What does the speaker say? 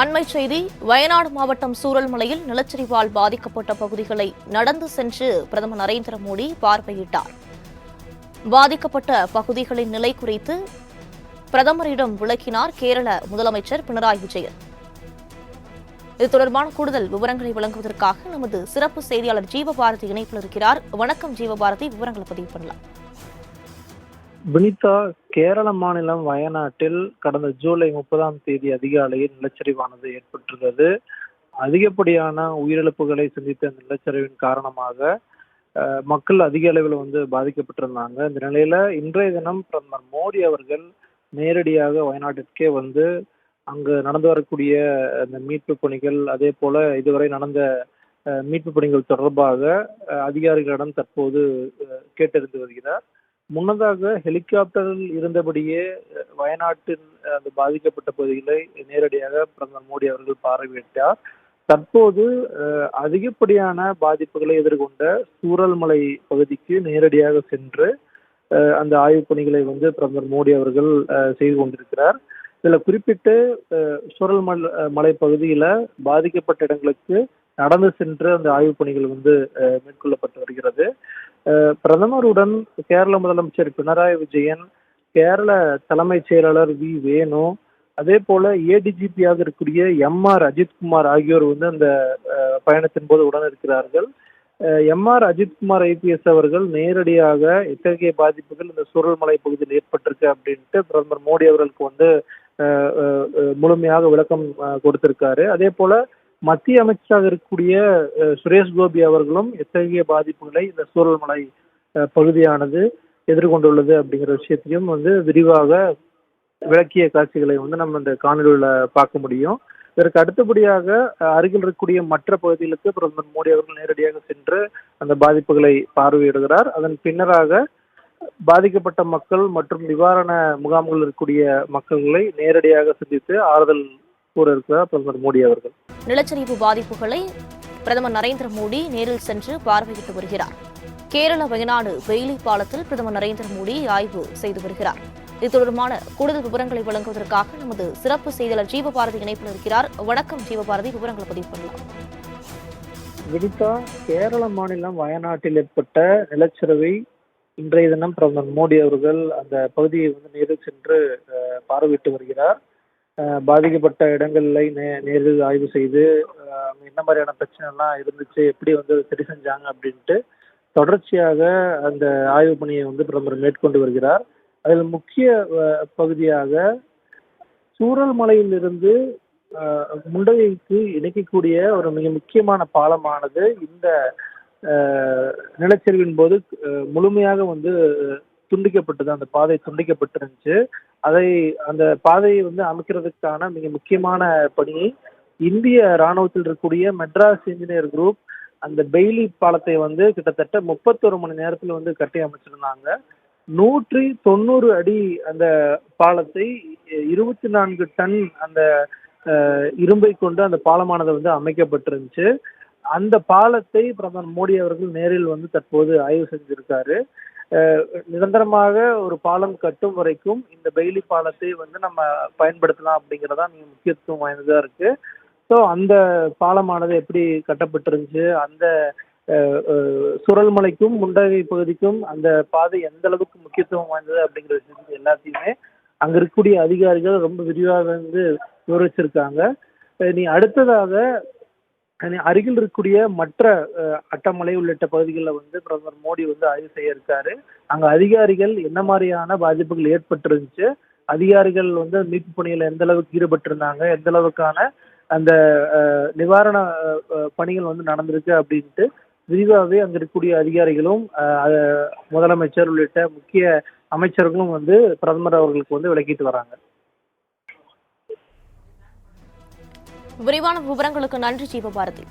அண்மை செய்தி வயநாடு மாவட்டம் சூரல்மலையில் நிலச்சரிவால் பாதிக்கப்பட்ட பகுதிகளை நடந்து சென்று பிரதமர் நரேந்திர மோடி பார்வையிட்டார். பாதிக்கப்பட்ட பகுதிகளின் நிலை குறித்து பிரதமரிடம் விளக்கினார் கேரள முதலமைச்சர் பினராயி விஜயன். இது தொடர்பான கூடுதல் விவரங்களை வழங்குவதற்காக நமது சிறப்பு செய்தியாளர் ஜீவபாரதி இணைப்பில் இருக்கிறார். வணக்கம் ஜீவபாரதி விவரங்களை பதிவு பண்ணலாம். வினிதா கேரள மாநிலம் வயநாட்டில் கடந்த ஜூலை முப்பதாம் தேதி அதிகாலையில் நிலச்சரிவானது ஏற்பட்டுள்ளது அதிகப்படியான உயிரிழப்புகளை சந்தித்த இந்த நிலச்சரிவின் காரணமாக அஹ், மக்கள் அதிக அளவில் வந்து பாதிக்கப்பட்டிருந்தாங்க. இந்த நிலையில இன்றைய தினம் பிரதமர் மோடி அவர்கள் நேரடியாக வயநாட்டிற்கே வந்து அங்கு நடந்து வரக்கூடிய அந்த மீட்பு பணிகள் அதே போல இதுவரை நடந்த அஹ், மீட்பு பணிகள் தொடர்பாக அஹ், அதிகாரிகளிடம் தற்போது அஹ், கேட்டறிந்து வருகிறார். முன்னதாக ஹெலிகாப்டரில் இருந்தபடியே வயநாட்டின் அந்த பாதிக்கப்பட்ட பகுதிகளை நேரடியாக பிரதமர் மோடி அவர்கள் பார்வையிட்டார். தற்போது அதிகப்படியான பாதிப்புகளை எதிர்கொண்ட சூரல்மலை பகுதிக்கு நேரடியாக சென்று அந்த ஆய்வுப் பணிகளை வந்து பிரதமர் மோடி அவர்கள் அஹ், செய்து கொண்டிருக்கிறார். இதுல குறிப்பிட்டு அஹ், சூரல்மலை அஹ், மலை பகுதியில பாதிக்கப்பட்ட இடங்களுக்கு நடந்து சென்று அந்த ஆய்வுப் பணிகள் வந்து மேற்கொள்ளப்பட்டு வருகிறது. பிரதமருடன் கேரள முதலமைச்சர் பினராயி விஜயன் கேரள தலைமைச் செயலாளர் வி. வேணு அதே போல ஏடிஜிபியாக இருக்கக்கூடிய எம். ஆர். அஜித்குமார் ஆகியோர் வந்து அந்த பயணத்தின் போது உடன் இருக்கிறார்கள். எம். ஆர். அஜித்குமார் ஐபிஎஸ் அவர்கள் நேரடியாக இத்தகைய பாதிப்புகள் இந்த சூழல்மலை பகுதியில் ஏற்பட்டிருக்கு அப்படின்ட்டு பிரதமர் மோடி அவர்களுக்கு வந்து முழுமையாக விளக்கம் கொடுத்திருக்காரு. அதே போல மத்திய அமைச்சராக இருக்கக்கூடிய சுரேஷ் கோபி அவர்களும் எத்தகைய பாதிப்புகளை இந்த சூரல்மலை பகுதியானது எதிர்கொண்டுள்ளது அப்படிங்கிற விஷயத்தையும் வந்து விரிவாக விளக்கிய காட்சிகளை வந்து நம்ம இந்த காணொலியில் பார்க்க முடியும். இதற்கு அடுத்தபடியாக அருகில் இருக்கக்கூடிய மற்ற பகுதிகளுக்கு பிரதமர் மோடி அவர்கள் நேரடியாக சென்று அந்த பாதிப்புகளை பார்வையிடுகிறார். அதன் பின்னராக பாதிக்கப்பட்ட மக்கள் மற்றும் நிவாரண முகாம்களில் இருக்கக்கூடிய மக்களை நேரடியாக சந்தித்து ஆறுதல் கூற இருக்கிறார் பிரதமர் மோடி அவர்கள். நிலச்சரிவு பாதிப்புகளை பிரதமர் நரேந்திர மோடி நேரில் சென்று பார்வையிட்டு வருகிறார். கேரள வயநாடு வெயிலி பாலத்தில் பிரதமர் நரேந்திர மோடி ஆய்வு செய்து வருகிறார். இது தொடர்பான கூடுதல் விவரங்களை வழங்குவதற்காக நமது சிறப்பு செய்தியாளர் ஜீவபாரதி இணைப்பில் இருக்கிறார். வணக்கம் ஜீவபாரதி விவரங்களை பதிவு பண்ணலாம். வினிதா கேரள மாநிலம் வயநாட்டில் ஏற்பட்ட நிலச்சரிவை இன்றைய தினம் பிரதமர் மோடி அவர்கள் அந்த பகுதியை வந்து நேரில் சென்று பார்வையிட்டு வருகிறார். பாதிக்கப்பட்ட இடங்கள்ல நே நேரில் ஆய்வு செய்து என்ன மாதிரியான பிரச்சனை எல்லாம் இருந்துச்சு எப்படி வந்து சரி செஞ்சாங்க அப்படின்ட்டு தொடர்ச்சியாக அந்த ஆய்வு பணியை வந்து பிரதமர் மேற்கொண்டு வருகிறார். அதில் முக்கிய பகுதியாக சூரல்மலையிலிருந்து அஹ், முண்டகைக்கு இணைக்கக்கூடிய ஒரு மிக முக்கியமான பாலமானது இந்த நிலச்சரிவின் போது முழுமையாக வந்து துண்டிக்கப்பட்டது அந்த பாதை துண்டிக்கப்பட்டிருந்துச்சு. அதை அந்த பாதையை வந்து அமைக்கிறதுக்கான மிக முக்கியமான பணியை இந்திய ராணுவத்தில் இருக்கக்கூடிய மெட்ராஸ் இன்ஜினியர் குரூப் அந்த பெய்லி பாலத்தை வந்து கிட்டத்தட்ட முப்பத்தொரு மணி நேரத்தில் வந்து கட்டி அமைச்சிருந்தாங்க. நூற்றி தொண்ணூறு அடி அந்த பாலத்தை இருபத்தி நான்கு டன் அந்த அஹ், இரும்பை கொண்டு அந்த பாலமானது வந்து அமைக்கப்பட்டிருந்துச்சு. அந்த பாலத்தை பிரதமர் மோடி அவர்கள் நேரில் வந்து தற்போது ஆய்வு செஞ்சிருக்காரு. நிரந்தரமாக ஒரு பாலம் கட்டும் வரைக்கும் இந்த பெய்லி பாலத்தை வந்து நம்ம பயன்படுத்தலாம் அப்படிங்கறதா மிக முக்கியத்துவம் வாய்ந்ததா இருக்கு. ஸோ அந்த பாலமானது எப்படி கட்டப்பட்டிருந்துச்சு? அந்த அஹ், சுரல்மலைக்கும் முண்டகை பகுதிக்கும் அந்த பாதை எந்த அளவுக்கு முக்கியத்துவம் வாய்ந்தது அப்படிங்கிற விஷயத்துக்கு எல்லாத்தையுமே அங்க இருக்கக்கூடிய அதிகாரிகள் ரொம்ப விரிவாக வந்து விவரிச்சிருக்காங்க. நீ அடுத்ததாக அருகில் இருக்கக்கூடிய மற்ற அட்டமலை உள்ளிட்ட பகுதிகளில் வந்து பிரதமர் மோடி வந்து ஆய்வு செய்ய இருக்காரு. அங்க அதிகாரிகள் என்ன மாதிரியான பாதிப்புகள் ஏற்பட்டிருந்துச்சு அதிகாரிகள் வந்து மீட்பு பணியில் எந்த அளவுக்கு ஈடுபட்டிருந்தாங்க எந்த அளவுக்கான அந்த நிவாரண பணிகள் வந்து நடந்திருக்கு அப்படின்ட்டு விரிவாகவே அங்க இருக்கக்கூடிய அதிகாரிகளும் முதலமைச்சர் உள்ளிட்ட முக்கிய அமைச்சர்களும் வந்து பிரதமர் அவர்களுக்கு வந்து விளக்கிட்டு வராங்க. விரிவான விவரங்களுக்கு நன்றி ஜீவபாரதி.